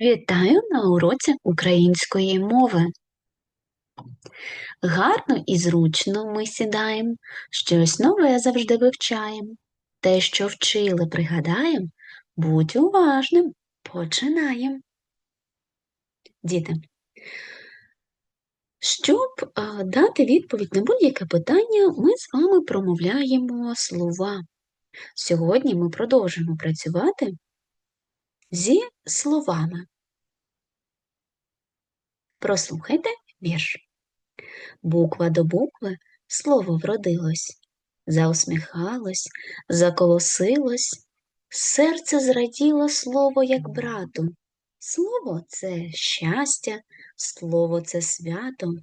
Вітаю на уроці української мови. Гарно і зручно ми сідаємо, щось нове завжди вивчаємо. Те, що вчили, пригадаємо, будь уважним, починаємо. Діти, щоб дати відповідь на будь-яке питання, ми з вами промовляємо слова. Сьогодні ми продовжимо працювати зі словами. Прослухайте вірш. Буква до букви слово вродилось, заусміхалось, заколосилось, серце зраділо слово, як брату. Слово це щастя, слово це свято,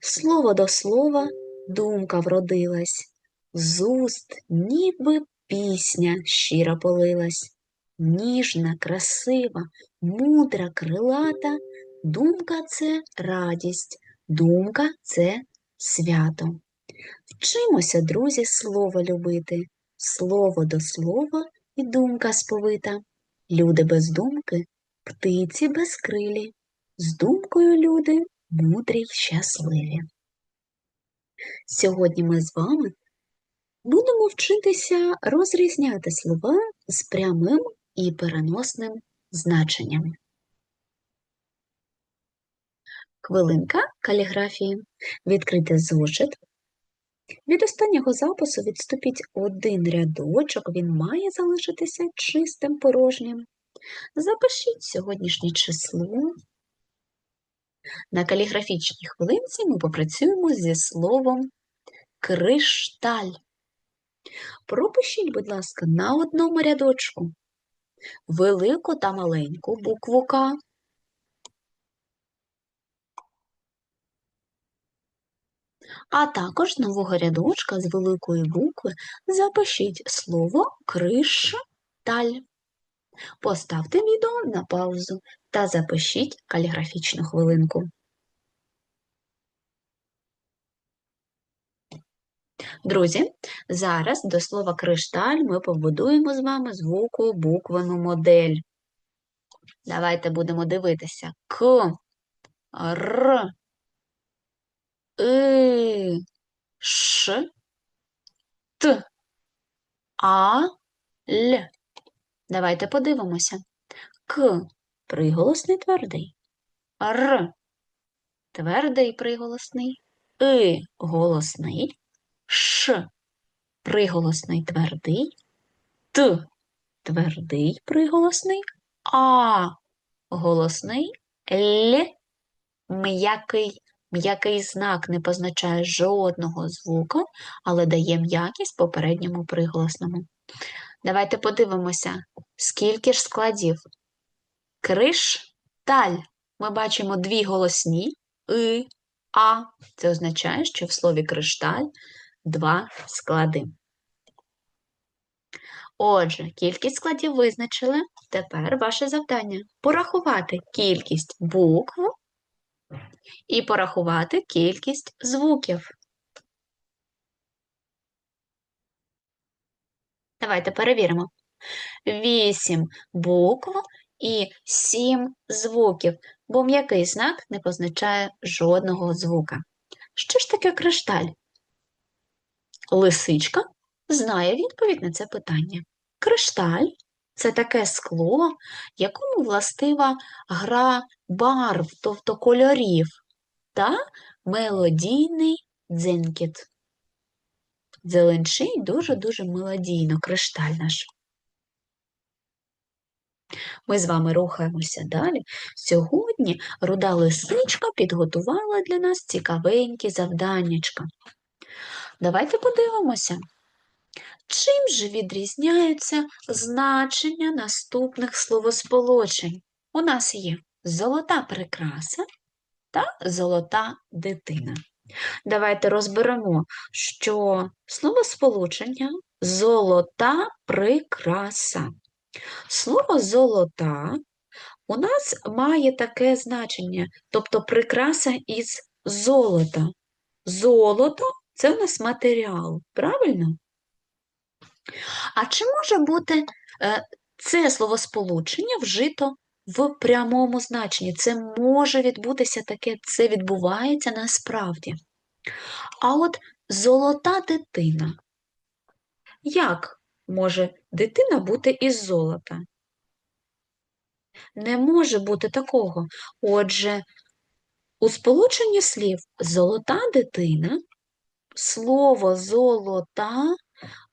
слово до слова думка вродилась, з уст ніби пісня щира полилась, ніжна, красива, мудра, крилата, думка це радість. Думка це свято. Вчимося, друзі, слово любити, слово до слова і думка сповита. Люди без думки, птиці безкрилі, з думкою люди мудрі й щасливі. Сьогодні ми з вами будемо вчитися розрізняти слова з прямим і переносним значенням. Хвилинка каліграфії. Відкрити зошит. Від останнього запису відступіть один рядочок, він має залишитися чистим порожнім. Запишіть сьогоднішнє число. На каліграфічній хвилинці ми попрацюємо зі словом кришталь. Пропишіть, будь ласка, на одному рядочку велику та маленьку букву К. А також нового рядочка з великої букви запишіть слово кришталь. Поставте відео на паузу та запишіть каліграфічну хвилинку. Друзі, зараз до слова кришталь ми побудуємо з вами звуку буквену модель. Давайте будемо дивитися К, Р, И, Ш, Т, А, Л. Давайте подивимося. К приголосний твердий. Р твердий приголосний. И голосний. Ш приголосний твердий. Т твердий приголосний. А голосний. Л м'який М'який знак не позначає жодного звука, але дає м'якість попередньому приголосному. Давайте подивимося, скільки ж складів. Кришталь. Ми бачимо дві голосні и, а. Це означає, що в слові кришталь два склади. Отже, кількість складів визначили. Тепер ваше завдання порахувати кількість букв і порахувати кількість звуків. Давайте перевіримо. Вісім букв і сім звуків, бо м'який знак не позначає жодного звука. Що ж таке кришталь? Лисичка знає відповідь на це питання. Кришталь це таке скло, якому властива гра барв, тобто кольорів, та мелодійний дзенькіт. Зеленчий дуже-дуже мелодійно, кришталь наш. Ми з вами рухаємося далі. Сьогодні руда лисичка підготувала для нас цікавенькі завданнячка. Давайте подивимося, чим же відрізняються значення наступних словосполучень. У нас є золота прикраса та золота дитина. Давайте розберемо, що словосполучення золота прикраса. Слово золота у нас має таке значення, тобто прикраса із золота. Золото це у нас матеріал, правильно? А чи може бути е, це словосполучення вжито в прямому значенні. Це може відбутися таке, це відбувається насправді. А от золота дитина. Як може дитина бути із золота? Не може бути такого. Отже, у сполученні слів золота дитина слово золота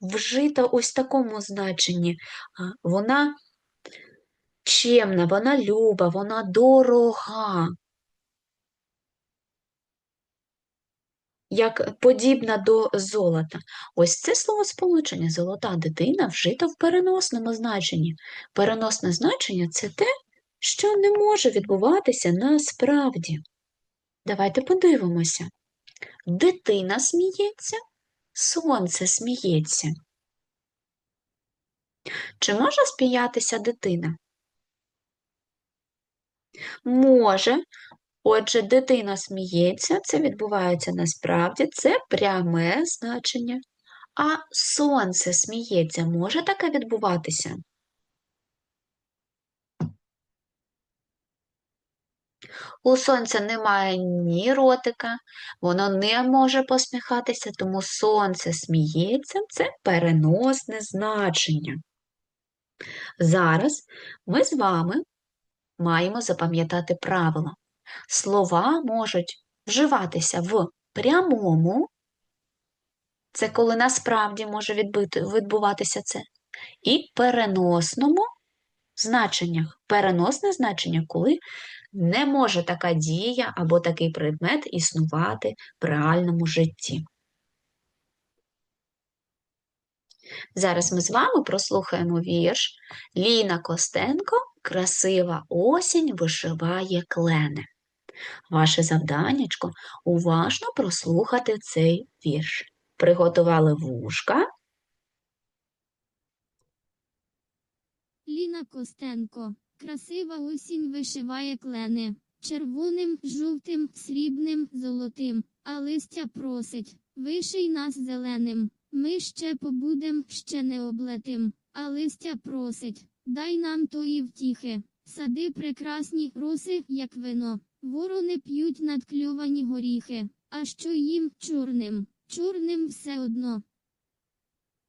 вжито ось в такому значенні. Вона чемна, вона люба, вона дорога. Як подібна до золота. Ось це словосполучення золота дитина вжито в переносному значенні. Переносне значення це те, що не може відбуватися насправді. Давайте подивимося. Дитина сміється, сонце сміється. Чи може сміятися дитина? Може. Отже, дитина сміється, це відбувається насправді, це пряме значення. А сонце сміється, може таке відбуватися? У сонця немає ні ротика, воно не може посміхатися, тому сонце сміється це переносне значення. Зараз ми з вами маємо запам'ятати правило. Слова можуть вживатися в прямому, це коли насправді може відбуватися це, і переносному значеннях. Переносне значення, коли не може така дія або такий предмет існувати в реальному житті. Зараз ми з вами прослухаємо вірш Ліна Костенко Красива осінь вишиває клени. Ваше завданнячко уважно прослухати цей вірш. Приготували вушка. Ліна Костенко. Красива осінь вишиває клени. Червоним, жовтим, срібним, золотим, а листя просить. Виший нас зеленим. Ми ще побудем, ще не облетим, а листя просить. Дай нам тої втіхи. Сади прекрасні, роси, як вино. Ворони п'ють надкльовані горіхи. А що їм чорним? Чорним все одно.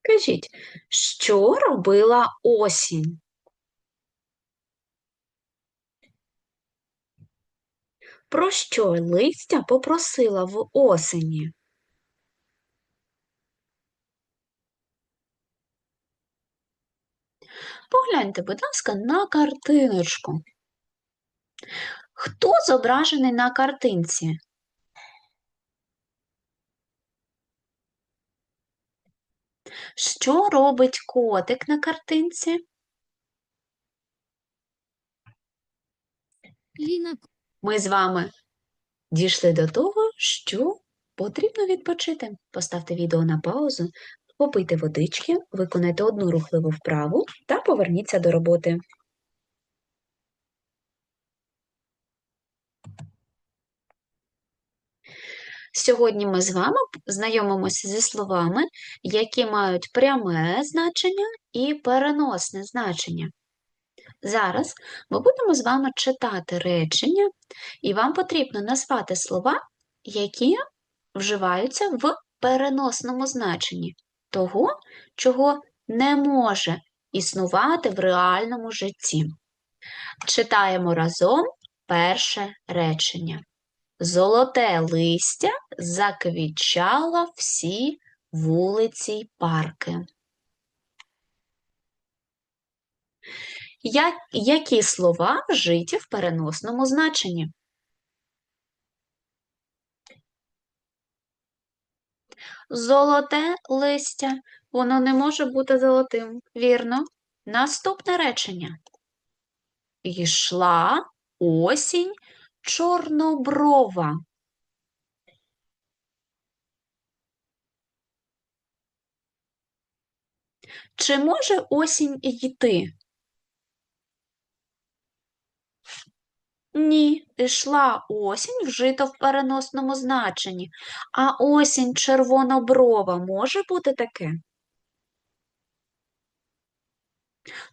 Кажіть, що робила осінь? Про що листя попросила в осені? Погляньте, будь ласка, на картиночку. Хто зображений на картинці? Що робить котик на картинці? Ліна Ми з вами дійшли до того, що потрібно відпочити. Поставте відео на паузу, попийте водички, виконайте одну рухливу вправу та поверніться до роботи. Сьогодні ми з вами знайомимося зі словами, які мають пряме значення і переносне значення. Зараз ми будемо з вами читати речення, і вам потрібно назвати слова, які вживаються в переносному значенні того, чого не може існувати в реальному житті. Читаємо разом перше речення. Золоте листя заквічало всі вулиці й парки. Я- Які слова вжиті в переносному значенні? Золоте листя. Воно не може бути золотим, вірно? Наступне речення. Йшла осінь чорноброва. Чи може осінь йти? Ні, йшла осінь вжито в переносному значенні, а осінь червоноброва може бути таке?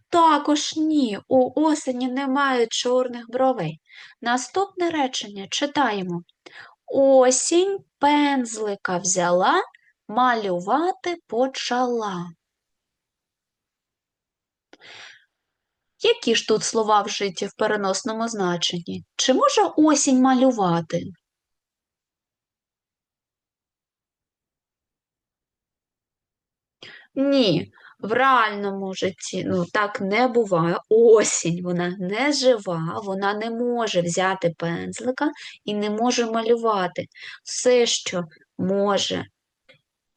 Також ні, у осені немає чорних бровей. Наступне речення читаємо. Осінь пензлика взяла, малювати почала. Які ж тут слова вжиті в переносному значенні? Чи може осінь малювати? Ні, в реальному житті ну, так не буває. Осінь, вона не жива, вона не може взяти пензлика і не може малювати. Все, що може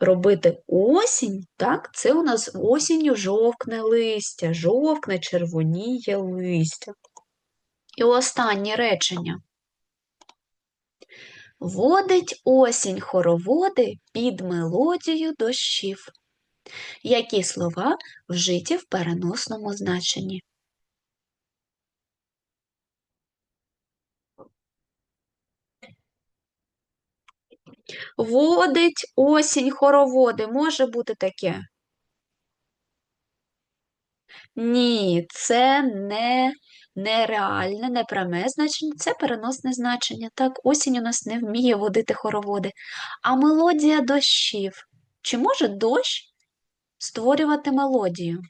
робити осінь, так, це у нас осінню жовкне листя, жовкне, червоніє листя. І останнє речення. Водить осінь хороводи під мелодію дощів. Які слова вжиті в переносному значенні? Водить осінь хороводи. Може бути таке? Ні, це не нереальне, не пряме значення, це переносне значення. Так, осінь у нас не вміє водити хороводи. А мелодія дощів. Чи може дощ створювати мелодію?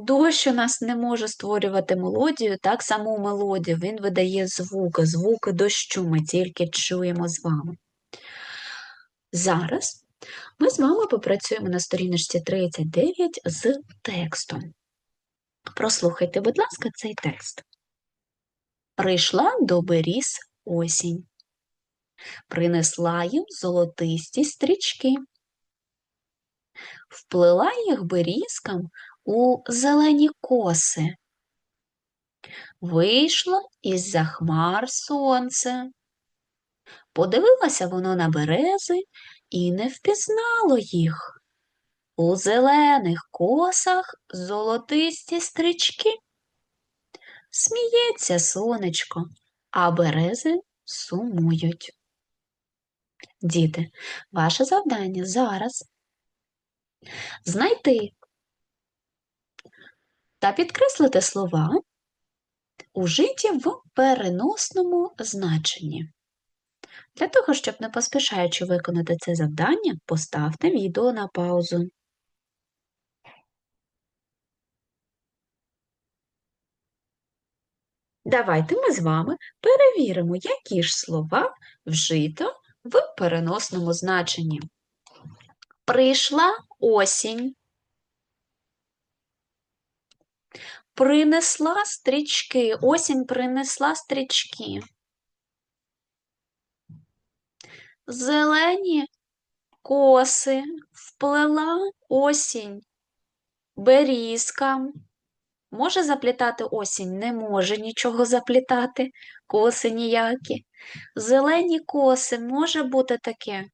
Дощ у нас не може створювати мелодію, так саму мелодію, він видає звуки, звуки дощу ми тільки чуємо з вами. Зараз ми з вами попрацюємо на сторіночці 39 з текстом. Прослухайте, будь ласка, цей текст. Прийшла до беріз осінь, принесла їм золотисті стрічки, вплила їх берізкам у зелені коси. Вийшло із-за хмар сонце. Подивилося воно на берези і не впізнало їх. У зелених косах золотисті стрічки. Сміється сонечко, а берези сумують. Діти, ваше завдання зараз знайти та підкреслити слова, ужиті в переносному значенні. Для того, щоб не поспішаючи виконати це завдання, поставте відео на паузу. Давайте ми з вами перевіримо, які ж слова вжито в переносному значенні. Прийшла осінь. Принесла стрічки. Осінь принесла стрічки. Зелені коси вплела осінь. Берізка. Може заплітати осінь? Не може нічого заплітати, коси ніякі. Зелені коси може бути таке.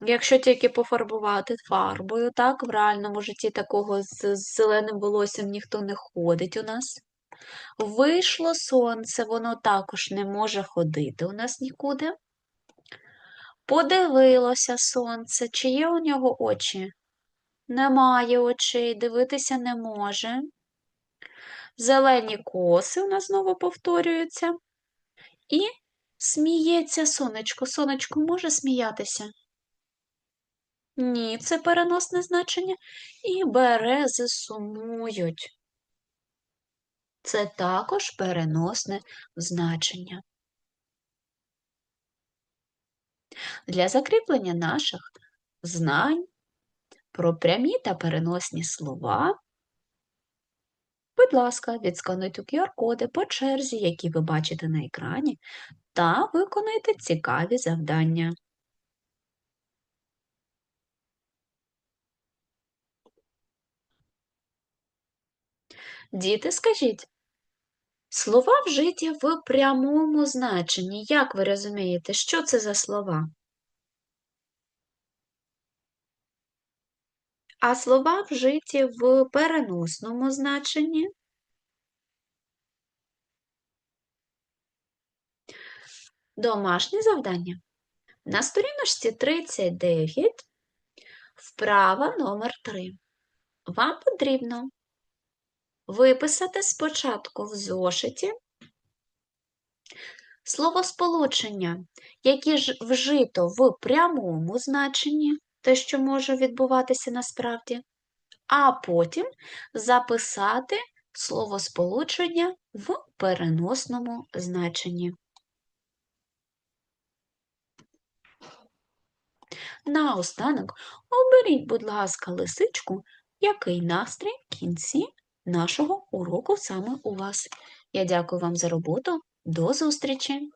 Якщо тільки пофарбувати фарбою, так, в реальному житті такого з зеленим волоссям ніхто не ходить у нас. Вийшло сонце, воно також не може ходити у нас нікуди. Подивилося сонце, чи є у нього очі? Немає очей, дивитися не може. Зелені коси у нас знову повторюються. І сміється сонечко. Сонечко може сміятися? Ні, це переносне значення. І берези сумують. Це також переносне значення. Для закріплення наших знань про прямі та переносні слова, будь ласка, відскануйте QR-коди по черзі, які ви бачите на екрані, та виконайте цікаві завдання. Діти, скажіть, слова вжиті в прямому значенні. Як ви розумієте, що це за слова? А слова вжиті в переносному значенні. домашнє завдання. На сторіночці 39, вправа номер 3. Вам потрібно виписати спочатку в зошиті словосполучення, які ж вжито в прямому значенні, те, що може відбуватися насправді, а потім записати словосполучення в переносному значенні. Наостанок оберіть, будь ласка, лисичку, який настрій в кінці нашого уроку саме у вас. Я дякую вам за роботу. До зустрічі!